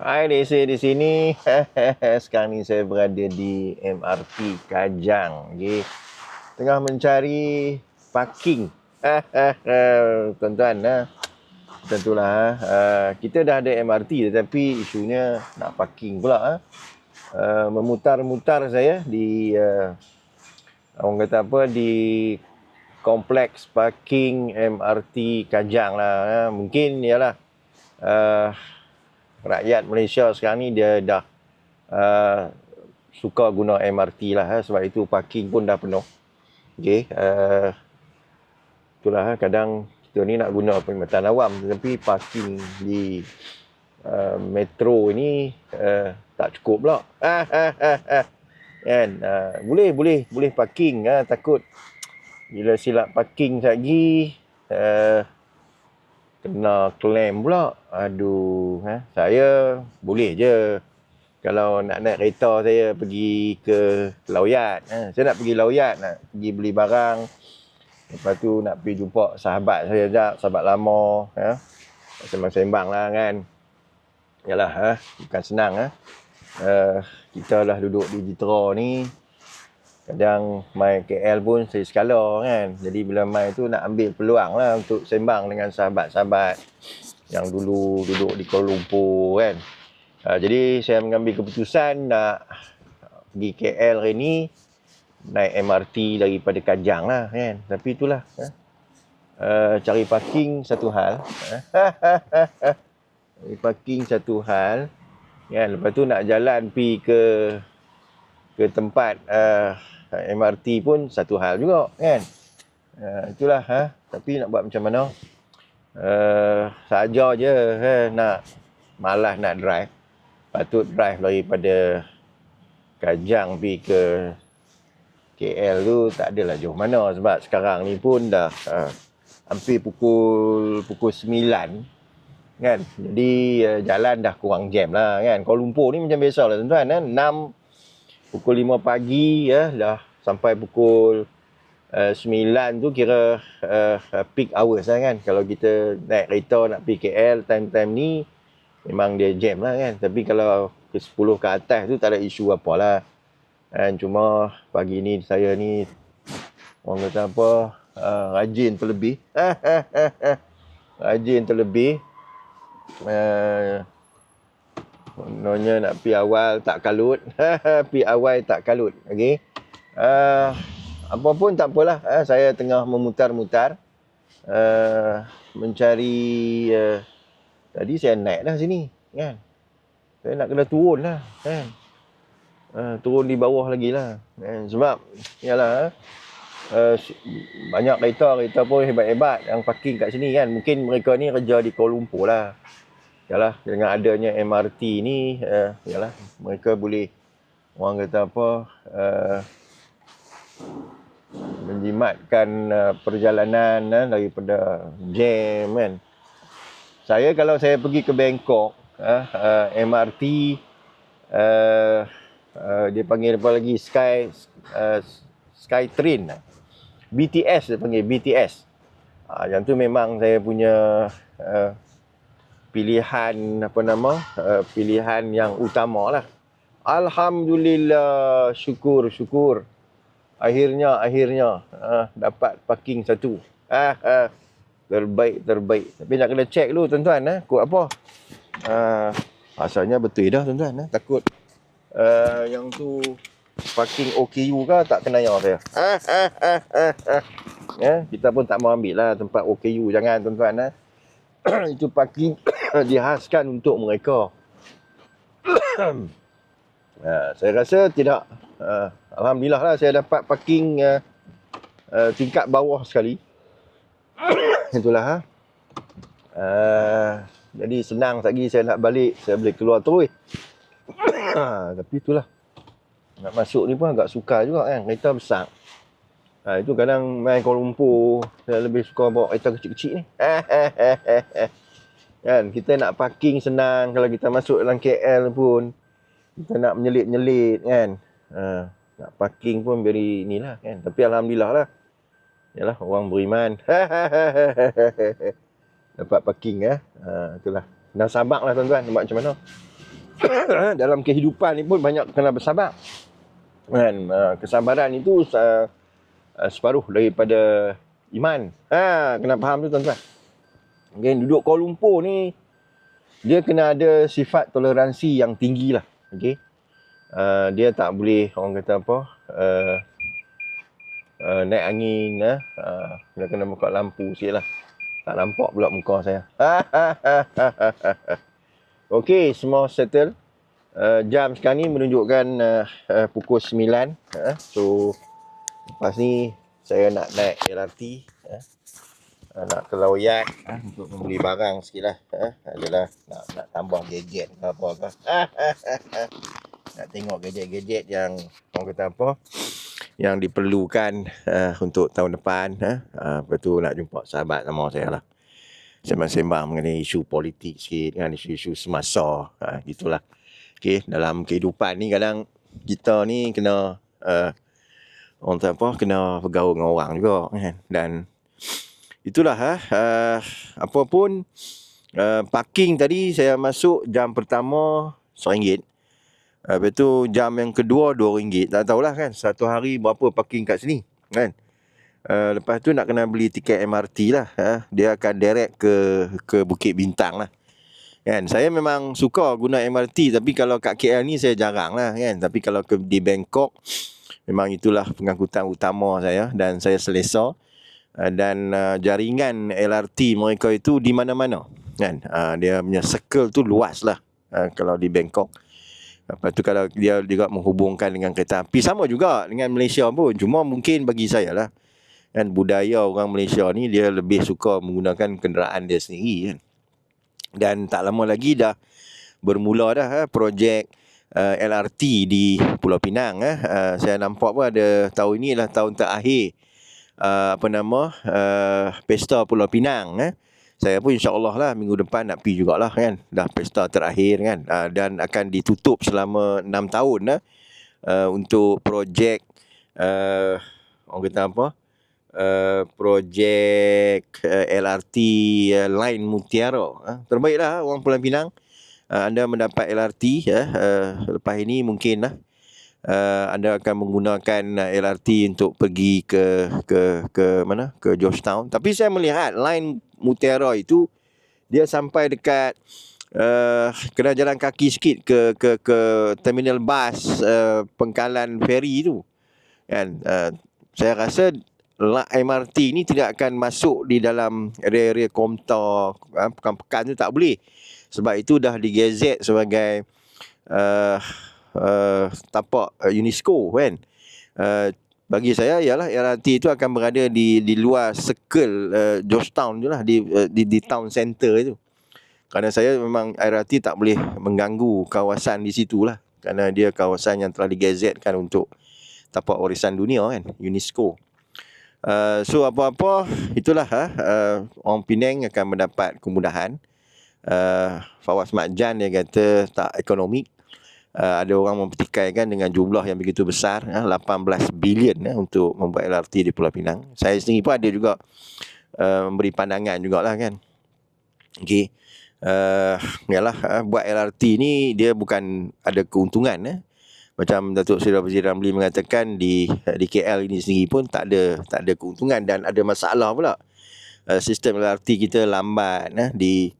Hai Desi di sini. Sekarang ni saya berada di MRT Kajang. Okay. Tengah mencari parking. Tuan-tuan, ha? tentulah uh, kita dah ada MRT tetapi isunya nak parking pula. Ha? Uh, memutar-mutar saya di uh, orang kata apa di kompleks parking MRT Kajang lah. Ha? Mungkin ialah uh, rakyat Malaysia sekarang ni dia dah uh, suka guna MRT lah ha? sebab itu parking pun dah penuh. Okay. Uh, itulah ha? kadang kita ni nak guna perkhidmatan awam tetapi parking di uh, metro ini uh, tak cukup pula. kan? Uh, boleh, boleh, boleh parking. Ha? Takut bila silap parking lagi uh, kena claim pula. Aduh, ha? saya boleh je. Kalau nak naik kereta saya pergi ke Lauyat. Ha? Saya nak pergi Lauyat, nak pergi beli barang. Lepas tu nak pergi jumpa sahabat saya sekejap, sahabat lama. Ha? Sembang-sembang lah kan. Yalah, ha? bukan senang. Ha? Uh, kita lah duduk di Jitra ni kadang main KL pun saya skala kan. Jadi bila main tu nak ambil peluang lah untuk sembang dengan sahabat-sahabat yang dulu duduk di Kuala Lumpur kan. Uh, jadi saya mengambil keputusan nak pergi KL hari ni naik MRT daripada Kajang lah kan. Tapi itulah uh, cari parking satu hal. Cari parking satu hal kan. Lepas tu nak jalan pergi ke ke tempat uh, MRT pun satu hal juga kan. Uh, itulah ha. Tapi nak buat macam mana? Uh, saja je ha, nak malas nak drive. Patut drive daripada Kajang pergi ke KL tu tak adalah jauh mana sebab sekarang ni pun dah uh, hampir pukul pukul 9 kan. Jadi uh, jalan dah kurang jam lah kan. Kuala Lumpur ni macam biasa lah tuan-tuan kan. 6 pukul 5 pagi ya dah sampai pukul uh, 9 tu kira uh, peak hours lah kan. Kalau kita naik kereta nak pergi KL time-time ni memang dia jam lah kan. Tapi kalau ke 10 ke atas tu tak ada isu apa lah. Kan cuma pagi ni saya ni orang kata apa uh, rajin terlebih. Rajin terlebih. Uh, Kononnya nak pi awal tak kalut. pi awal tak kalut. Okey. Uh, apa pun tak apalah. Uh, saya tengah memutar-mutar. Uh, mencari... Uh, tadi saya naik dah sini. Kan? Saya nak kena turun lah. Kan? Uh, turun di bawah lagi lah. Kan? Sebab, yalah, uh, banyak kereta, kereta pun hebat-hebat yang parking kat sini kan. Mungkin mereka ni kerja di Kuala Lumpur lah yalah dengan adanya MRT ni uh, yalah mereka boleh orang kata apa uh, menjimatkan uh, perjalanan uh, daripada jam kan. Saya kalau saya pergi ke Bangkok uh, uh, MRT uh, uh, dia panggil apa lagi Sky uh, Sky Train BTS dia panggil BTS uh, yang tu memang saya punya uh, pilihan apa nama uh, pilihan yang utama lah. Alhamdulillah syukur syukur. Akhirnya akhirnya uh, dapat parking satu. Uh, uh, terbaik terbaik. Tapi nak kena check dulu tuan-tuan eh kod apa? Uh, asalnya betul dah tuan-tuan eh. Takut uh, yang tu parking OKU ke tak kena ya saya? Uh, uh, uh, uh, uh. Ya, kita pun tak mau ambil lah tempat OKU jangan tuan-tuan eh. Itu parking dihaskan untuk mereka. uh, saya rasa tidak. Uh, Alhamdulillah lah saya dapat parking uh, uh, tingkat bawah sekali. Itulah. Ha? Uh, jadi senang lagi saya nak balik. Saya boleh keluar terus. Tapi itulah. Nak masuk ni pun agak sukar juga kan. Kereta besar. Ha, itu kadang main Kuala Lumpur, saya lebih suka bawa kereta kecil-kecil ni. kan, kita nak parking senang kalau kita masuk dalam KL pun. Kita nak menyelit-nyelit kan. Ha, nak parking pun beri inilah kan. Tapi Alhamdulillah lah. Yalah, orang beriman. Dapat parking ya. Ha, itulah. Dah sabak lah tuan-tuan. Nampak macam mana? dalam kehidupan ni pun banyak kena bersabar. Kan? Uh, kesabaran itu uh, separuh daripada iman. Ha, kena faham tu tuan-tuan. Okay, duduk Kuala Lumpur ni, dia kena ada sifat toleransi yang tinggi lah. Okay. Uh, dia tak boleh, orang kata apa, uh, uh, naik angin. Uh, uh, dia kena buka lampu sikit lah. Tak nampak pula muka saya. Okey, semua settle. Uh, jam sekarang ni menunjukkan uh, uh, pukul 9. Uh, so, lepas ni saya nak naik LRT. Uh, uh, nak ke uh, untuk membeli barang sikit lah. Uh, adalah nak, nak tambah gadget ke apa ke. nak tengok gadget-gadget yang orang kata apa yang diperlukan uh, untuk tahun depan uh, uh, lepas tu nak jumpa sahabat sama saya lah. Sembang-sembang mengenai isu politik sikit kan isu-isu semasa. Uh, gitulah. Okey dalam kehidupan ni kadang kita ni kena uh, orang tak apa kena bergaul dengan orang juga kan. Dan itulah uh, uh, apa pun uh, parking tadi saya masuk jam pertama RM1 Uh, lepas tu jam yang kedua RM2. Tak tahulah kan satu hari berapa parking kat sini kan. Uh, lepas tu nak kena beli tiket MRT lah. Uh, dia akan direct ke ke Bukit Bintang lah. Kan? Saya memang suka guna MRT tapi kalau kat KL ni saya jarang lah kan. Tapi kalau ke di Bangkok memang itulah pengangkutan utama saya dan saya selesa. Uh, dan uh, jaringan LRT mereka itu di mana-mana kan. Uh, dia punya circle tu luas lah uh, kalau di Bangkok. Lepas tu kalau dia juga menghubungkan dengan kereta api sama juga dengan Malaysia pun. Cuma mungkin bagi saya lah kan budaya orang Malaysia ni dia lebih suka menggunakan kenderaan dia sendiri kan. Dan tak lama lagi dah bermula dah eh, projek uh, eh, LRT di Pulau Pinang eh. Uh, saya nampak pun ada tahun ini lah tahun terakhir uh, apa nama uh, pesta Pulau Pinang eh saya pun insyaAllah lah minggu depan nak pergi jugalah kan. Dah pesta terakhir kan. Uh, dan akan ditutup selama 6 tahun lah. Uh, untuk projek, uh, orang kata apa? Uh, projek uh, LRT uh, line Mutiara. Uh, terbaiklah orang Pulau Pinang. Uh, anda mendapat LRT ya. Uh, lepas ini mungkin lah. Uh, anda akan menggunakan uh, LRT untuk pergi ke ke ke mana? Ke Georgetown. Tapi saya melihat line Mutiara itu dia sampai dekat uh, kena jalan kaki sikit ke ke ke terminal bas uh, pengkalan feri itu kan? Uh, saya rasa MRT ni tidak akan masuk di dalam area-area Komta uh, pekan-pekan tu tak boleh. Sebab itu dah digazet sebagai uh, uh, tapak uh, UNESCO kan uh, bagi saya ialah LRT itu akan berada di di luar circle uh, Georgetown je lah di, uh, di di town center itu. Kerana saya memang LRT tak boleh mengganggu kawasan di situ lah. Kerana dia kawasan yang telah digazetkan untuk tapak warisan dunia kan, UNESCO. Uh, so apa-apa itulah uh, orang Penang akan mendapat kemudahan. Uh, Fawaz Makjan dia kata tak ekonomik uh, ada orang mempertikaikan dengan jumlah yang begitu besar uh, 18 bilion uh, untuk membuat LRT di Pulau Pinang. Saya sendiri pun ada juga memberi pandangan jugalah kan. Okey. Uh, yalah uh, buat LRT ni dia bukan ada keuntungan eh. Macam Datuk Seri Wazir Ramli mengatakan di di KL ini sendiri pun tak ada tak ada keuntungan dan ada masalah pula. Uh, sistem LRT kita lambat eh, di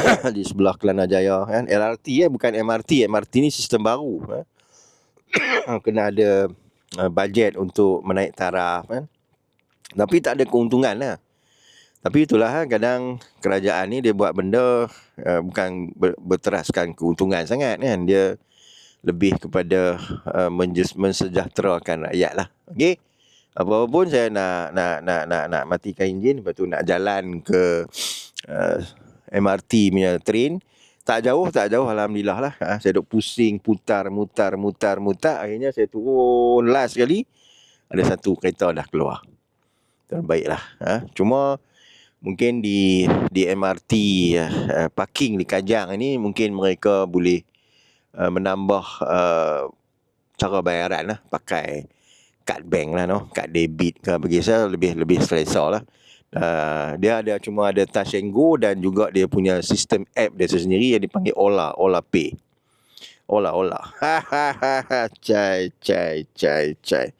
di sebelah Kelana Jaya kan? LRT eh? Bukan MRT MRT ni sistem baru eh. kena ada uh, bajet untuk menaik taraf kan? Tapi tak ada keuntungan lah. Tapi itulah kan kadang kerajaan ni dia buat benda uh, bukan ber- berteraskan keuntungan sangat kan? Dia lebih kepada uh, mensejahterakan rakyat lah. Okey? Apa pun saya nak nak nak nak nak matikan enjin lepas tu nak jalan ke uh, MRT punya train. Tak jauh tak jauh alhamdulillah lah. Ha, saya duk pusing putar mutar mutar mutar. Akhirnya saya turun last sekali ada satu kereta dah keluar. Terbaik lah ha. cuma mungkin di di MRT uh, eh, parking di Kajang ini mungkin mereka boleh uh, menambah uh, cara bayaran lah. Pakai kad bank lah no kad debit ke bagi saya lebih lebih selesa lah Uh, dia ada cuma ada touch and go dan juga dia punya sistem app dia sendiri yang dipanggil Ola, Ola Pay. Olah, olah. Cai, cai, cai, cai.